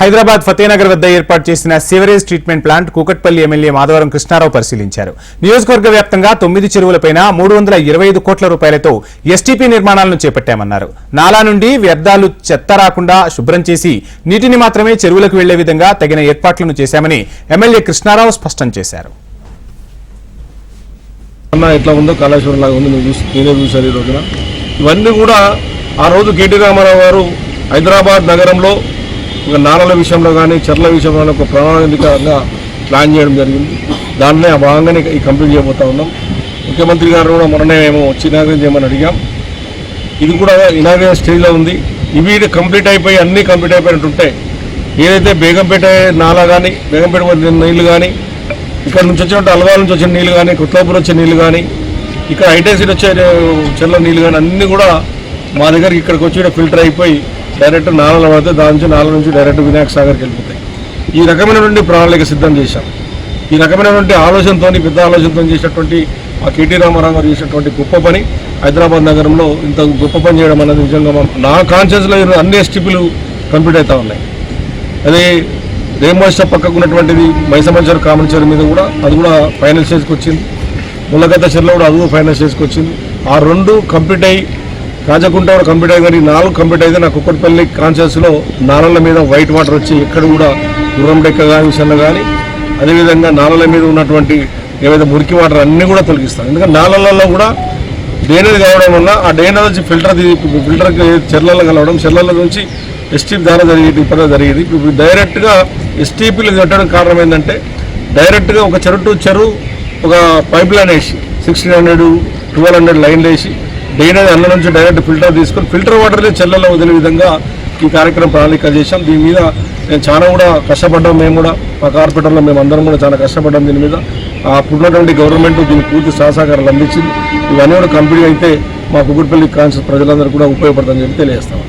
హైదరాబాద్ ఫతేనగర్ వద్ద ఏర్పాటు చేసిన sewerage treatment plant Kukatpally MLA Madhavaram Krishna Rao పరిశీలించారు. నియోజకవర్గ వ్యాప్తంగా తొమ్మిది చెరువులపైన మూడు వందల ఇరవై ఐదు కోట్ల రూపాయలతో ఎస్టీపీ నిర్మాణాలను చేపట్టామన్నారు. నాలా నుండి వ్యర్థాలు చెత్త రాకుండా శుభ్రం చేసి నీటిని మాత్రమే చెరువులకు వెళ్ళే విధంగా తగిన ఏర్పాట్లను చేశామని ఎమ్మెల్యే కృష్ణారావు స్పష్టం చేశారు. ఎట్లా ఉందో లాగా ఉంది నువ్వు చూసి నేనే చూశాను ఈ రోజున. ఇవన్నీ కూడా ఆ రోజు కేటీ రామారావు గారు హైదరాబాద్ నగరంలో ఒక నారల విషయంలో కానీ చెర్ల విషయంలో కానీ ఒక ప్రణాళికంగా ప్లాన్ చేయడం జరిగింది. దాన్నే ఆ భాగంగానే ఈ కంప్లీట్ చేయబోతా ఉన్నాం. ముఖ్యమంత్రి గారు కూడా మొన్ననే మేము వచ్చి ఇనాగ్రేట్ చేయమని అడిగాం. ఇది కూడా ఇనాగ్రేట్ స్టేజ్లో ఉంది. ఇవి కంప్లీట్ అయిపోయి అన్నీ కంప్లీట్ అయిపోయినట్టుంటే ఏదైతే బేగంపేట నాలా కానీ బేగంపేట నీళ్ళు కానీ ఇక్కడ నుంచి వచ్చినట్టు అల్వాల నుంచి వచ్చిన నీళ్ళు కానీ కుత్లాపూర్ వచ్చే నీళ్ళు కానీ ఇక్కడ హైటెన్సిటీ వచ్చే చెల్ల నీళ్ళు కానీ అన్నీ కూడా మా దగ్గరికి ఇక్కడికి వచ్చి ఫిల్టర్ అయిపోయి డైరెక్ట్ నాలలో పడితే దాని నుంచి నాల నుంచి డైరెక్ట్ వినాయక సాగర్కి వెళ్ళిపోతాయి. ఈ రకమైనటువంటి ప్రణాళిక సిద్ధం చేశాం. ఈ రకమైనటువంటి ఆలోచనతో పెద్ద ఆలోచనతో చేసినటువంటి ఆ కేటీ రామారావు గారు చేసినటువంటి గొప్ప పని హైదరాబాద్ నగరంలో ఇంత గొప్ప పని చేయడం అనేది నిజంగా నా కాన్షియస్లో అన్ని ఎస్టీపీలు కంప్లీట్ అవుతూ ఉన్నాయి. అదే రేమోస్ట పక్కకు ఉన్నటువంటిది మైసమంచర్ కామన్ చెరు మీద కూడా అది కూడా ఫైనల్ స్టేజ్కి వచ్చింది. ముళ్ళగద్ద చెరులో కూడా అది కూడా ఫైనల్ స్టేజ్కి వచ్చింది. ఆ రెండు కంప్లీట్ అయ్యి కాజకుంట కంప్లీట్ కానీ నాలుగు కంప్లీట్ అయితే నా కుక్కటిపల్లి కాన్షియస్లో నాలల మీద వైట్ వాటర్ వచ్చి ఎక్కడ కూడా గుర్రం డెక్క కానీ విషయంలో కానీ అదేవిధంగా నాలల మీద ఉన్నటువంటి ఏవైతే మురికి వాటర్ అన్నీ కూడా తొలగిస్తాను ఎందుకంటే నాలలలో కూడా డ్రైనేజ్ కావడం వల్ల ఆ డ్రైనేజ్ నుంచి ఫిల్టర్ ఫిల్టర్ చెర్లలో కలవడం చెర్లలో నుంచి ఎస్టీపీ ద్వారా జరిగేది ఇప్పుడు జరిగేది. ఇప్పుడు డైరెక్ట్గా ఎస్టీపీలు కట్టడం కారణం ఏంటంటే డైరెక్ట్గా ఒక చెరువు టు చెరువు ఒక పైప్ లైన్ వేసి సిక్స్టీన్ హండ్రెడ్ ట్వెల్వ్ హండ్రెడ్ లైన్లు వేసి డ్రైనేజ్ అల్ల నుంచి డైరెక్ట్ ఫిల్టర్ తీసుకొని ఫిల్టర్ వాటర్ని చెల్లెల్లో వదిలే విధంగా ఈ కార్యక్రమం ప్రణాళిక చేశాం. దీని మీద నేను చాలా కూడా కష్టపడ్డాం. మేము కూడా మా కార్పొరేటర్లో మేము అందరం కూడా చాలా కష్టపడ్డాం దీని మీద. ఆ అప్పుడున్నటువంటి గవర్నమెంట్ దీనికి పూర్తి సహసహకారాలు అందించింది. ఇవన్నీ కూడా కంప్లీట్ అయితే మా కుకుట్పల్లి కాన్షియస్ ప్రజలందరూ కూడా ఉపయోగపడుతుందని చెప్పి తెలియజేస్తాం.